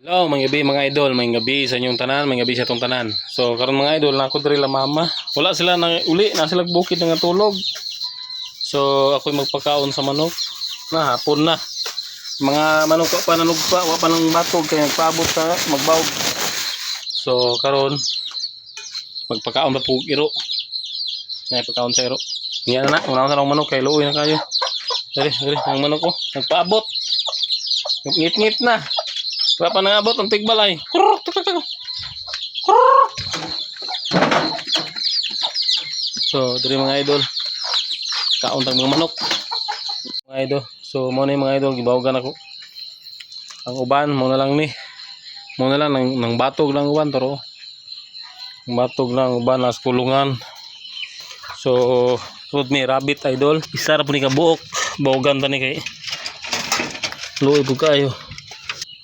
Hello, mga gabi mga idol, mga gabi sa inyong tanan, mga gabi sa itong tanan. So, karon mga idol, na ako diri la mama. Wala sila nang uli, na sila bukid nga tulog. So, ako'y magpakaon sa manok. Na hapon na. Mga manok pa nanugpa, wa pa nang batog kaya nagpaabot sa magbaog. So, karon magpakaon pa pug iro. Na pagkaon sa iro. Yan na na, una na lang manok kay luoy na kayo. Dali, dali, ang manok ko, nagpaabot. Ngit-ngit na. Wala pa nangabot ang tigbalay. So, diri mga idol. Kauntang mga manok. Mga idol. So, mo na mga idol. Gibawagan ako. Ang uban, mo na lang ni. Mo na lang, nang, nang batog lang uban. Taro. Ang batog lang uban, nas kulungan. So, road me, rabbit idol. Isa ra po ni kabuok. Bawagan ta ni kay. Luoy po kayo.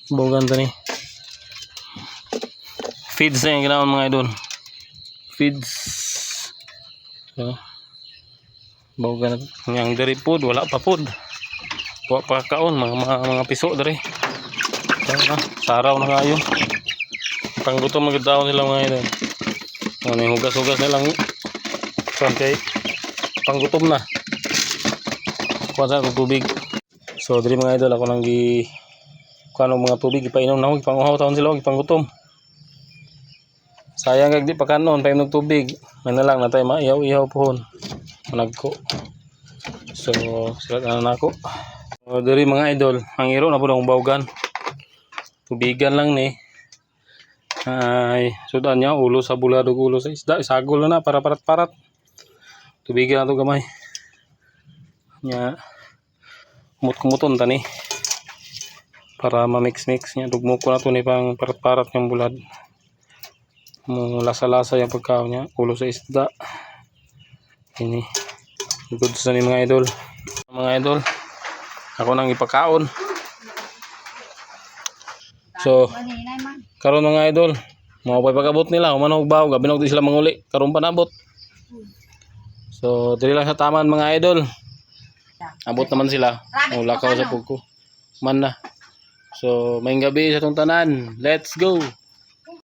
Bawagan ta ni. Feeds na yung ginawan mga idol. Feeds. So, bawagan na. Yang dari food, wala pa food. Wa pa kaon, mga, mga, mga piso dari. So, na, saraw na kayo. Panggutom magadaw nila mga idol. Ano yung hugas-hugas nilang kuwan kay panggutom na. Kuwan sa tubig. So, diri mga idol, ako nang gi kuan og mga tubig ipainom na ipanguhaw taon sila og ipanggutom sayang kag di pa kanon painom tubig. May na lang natay maihaw ihaw pohon managko. So sila na nako so, diri mga idol ang iro na pud ang bawgan. Tubigan lang ni. Ay sudan niya ulo sa bulado ulo sa isda isagol na para parat-parat tubigan na gamay. Nya. Kumut-kumuton tani para ma-mix-mix niya. Dugmo ko na to ni pang parat-parat yung bulad. Lasa-lasa yung pagkaon niya. Ulo sa isda. Ini. Good sa ni mga idol. Mga idol. Ako nang ipakaon. So, karon mga idol. Mga pa'y pagabot nila. Umanog baw. Gabi di sila manguli. Karon pa nabot. So, dili lang sa taman mga idol. Abot naman sila. Mula ka sa pugko. Man na. So, may gabi sa itong tanan. Let's go!